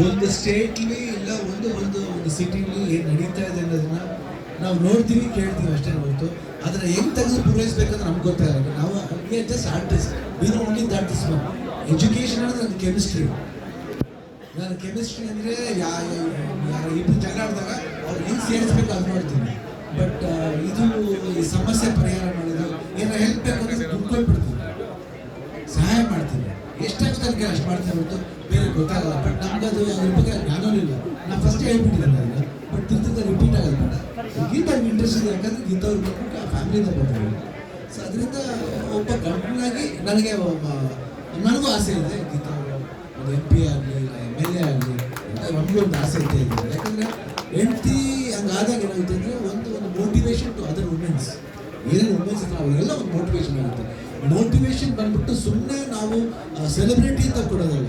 ಒಂದು ಸ್ಟೇಟ್ಲಿ ಇಲ್ಲ, ಒಂದು ಒಂದು ಒಂದು ಸಿಟಿಲಿ ಏನು ನಡೀತಾ ಇದೆ ಅನ್ನೋದನ್ನ ನಾವು ನೋಡ್ತೀವಿ, ಕೇಳ್ತೀವಿ ಅಷ್ಟೇ ಹೊರತು. ಅದನ್ನ ಹೆಂಗ್ ತೆಗೆದು ಅಂತ ನಮ್ಗೆ ಗೊತ್ತಾಗಲ್ಲ ನಾವು just artist we only that is one education ಅಂದ್ರೆ ನನ್ನ ಕೆಮಿಸ್ಟ್ರಿ ನಾನು ಕೆಮಿಸ್ಟ್ರಿ ಅಂದರೆ ಯಾ ಇಬ್ಬರು ಜಗಳ ಆಡಿದಾಗ ಅವ್ರು ಹೆಂಗೆ ಸೇರಿಸ್ಬೇಕು ಅದು ನೋಡ್ತೀನಿ. ಬಟ್ ಇದು ಈ ಸಮಸ್ಯೆ ಪರಿಹಾರ ಮಾಡೋದು ಏನೋ ಹೆಲ್ಪ್ ಬೇಕು ಅಂದ್ರೆ ಸಹಾಯ ಮಾಡ್ತೀನಿ. ಅದಕ್ಕೆ ಅಷ್ಟು ಮಾಡ್ತೀನಿ ಹೊರತು? ಬೇರೆ ಗೊತ್ತಾಗಲ್ಲ ಬಟ್ ನಮ್ಗೆ ಅದು ಅದ್ರ ಬಗ್ಗೆ ಜ್ಞಾನವೂ ಇಲ್ಲ. ನಾನು ಫಸ್ಟ್ ಹೇಳ್ಬಿಟ್ಟಿದ್ದೆ ನಾನು ಬಟ್ ತಿರ್ತಿರ್ತ ರಿಪೀಟ್ ಆಗಲ್ಲ ಬೇಡ ಗೀತ ಇಂಟ್ರೆಸ್ಟ್ ಇದೆ ಯಾಕಂದ್ರೆ ಗೀತ ಅವ್ರು ಬಂದ್ಬಿಟ್ಟು ಆ ಫ್ಯಾಮಿಲಿಯಿಂದ ಬರ್ತಾರೆ ಸೊ ಅದರಿಂದ ಒಬ್ಬ ಗಂಟನಾಗಿ ನನಗೆ ನನಗೂ ಆಸೆ ಇದೆ ಗೀತ ಒಂದು ಎಂ ಪಿ ಆಗಲಿ, ಇಲ್ಲ ಎಂ ಎಲ್ ಎ ಆಗಲಿ ನಮಗೂ ಒಂದು ಆಸೆ ಇದೆ ಯಾಕಂದ್ರೆ ಹೆಂಡತಿ ಹಂಗಾದಾಗ ಏನಾಗುತ್ತೆ ಅಂದರೆ ಒಂದು ಒಂದು ಮೋಟಿವೇಶನ್ ಟು ಅದರ್ ವುಮೆನ್ಸ್ ಏನೇನು ವುಮೆನ್ಸ್ ಹತ್ರ ಅವರಿಗೆಲ್ಲ ಒಂದು ಮೋಟಿವೇಶನ್ ಆಗುತ್ತೆ. ಮೋಟಿವೇಶನ್ ಬಂದ್ಬಿಟ್ಟು ಸುಮ್ಮನೆ ನಾವು ಸೆಲೆಬ್ರಿಟಿ ಅಂತ ಕೊಡೋದಲ್ಲ.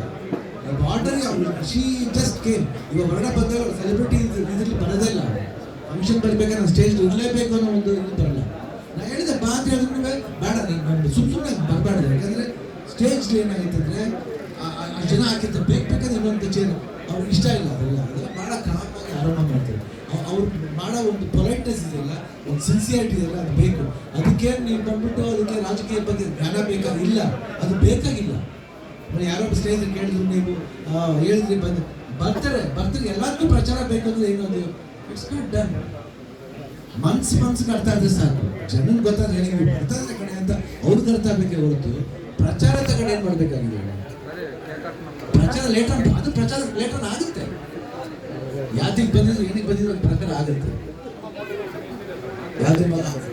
ಬಾರ್ಡರ್ ಶಿ ಜಸ್ಟ್ ಕೇಮ್ ಇವಾಗ ಹೊರಗಡೆ ಬಂದಾಗ ಸೆಲೆಬ್ರಿಟಿ ಇದರಲ್ಲಿ ಬರೋದೇ ಇಲ್ಲ ಫಂಕ್ಷನ್ ನಾನು ಸ್ಟೇಜ್ ಇರಲೇಬೇಕು ಅನ್ನೋ ಒಂದು ಇದು ಬರಲ್ಲ. ನಾನು ಹೇಳಿದೆ, ಬಾ ಅಂತ ಹೇಳಿದ್ರು ಬೇಡ ನೀನು ಸುಮ್ ಸುಮ್ಮನೆ ಬರಬಾರ್ದು. ಯಾಕಂದ್ರೆ ಸ್ಟೇಜ್ ಏನಾಗುತ್ತೆ ಅಂದ್ರೆ ಜನ ಹಾಕಿದ್ದ ಬೇಕು ಬೇಕಾದ್ರೆ ಇನ್ನೊಂದು ಚೇರು ಅವ್ರಿಗೆ ಇಷ್ಟ ಇಲ್ಲ ಅದೆಲ್ಲ. ಅದೆಲ್ಲ ಭಾಳ ಕಾಮಾಗಿ ಆರಂಭ ಮಾಡ್ತಾರೆ. ಅವ್- ಅವ್ರು ಮಾಡೋ ಒಂದು ಪೊಲೈಟ್ನೆಸ್ ಇದೆಯಲ್ಲ, ಒಂದು ಸಿನ್ಸಿಯಾರಿಟಿ ಇದೆಯಲ್ಲ, ಅದು ಬೇಕು. ಅದಕ್ಕೆ ನೀವು ಬಂದ್ಬಿಟ್ಟು ಅದಕ್ಕೆ ರಾಜಕೀಯ ಬಗ್ಗೆ ಜ್ಞಾನ ಬೇಕಾಗಿಲ್ಲ ಅದು ಬೇಕಾಗಿಲ್ಲ. ಯಾರೋ ಸ್ಟೇಜ್ ಕೇಳಿದ್ರು ನೀವು ಹೇಳಿದ್ರಿ, ಬಂದು, ಬರ್ತಾರೆ ಬರ್ತಾರೆ, ಎಲ್ಲರಿಗೂ ಪ್ರಚಾರ ಬೇಕಂದ್ರೆ ಏನು ಇಟ್ಸ್ ನಾಟ್ ಡನ್ ಮನ್ಸು ಮನ್ಸಿಗೆ ಅರ್ಥ ಆದ್ರೆ ಸಾಕು. ಜನನ್ ಗೊತ್ತಾದ್ರೆ ಹೇಳಿ ಬರ್ತಾ ಇದ್ರೆ ಕಡೆ ಅಂತ ಅವ್ರಿಗೆ ಅರ್ಥ ಆಗಬೇಕೆ ಹೊರತು ಪ್ರಚಾರದ ಕಡೆ ಏನು ಮಾಡ್ಬೇಕಾಗಿದೆ? ಪ್ರಚಾರ ಲೇಟ್ ಲೇಟರ್ ಅದು ಪ್ರಚಾರ ಲೇಟ್ ಆನ್ ಆಗುತ್ತೆ. ಯಾತಿಗೆ ಬಂದಿದ್ರು ಏನಿಗೆ ಬಂದಿದ್ರು ಪ್ರಕಾರ ಆಗುತ್ತೆ. ಯಾವ್ದು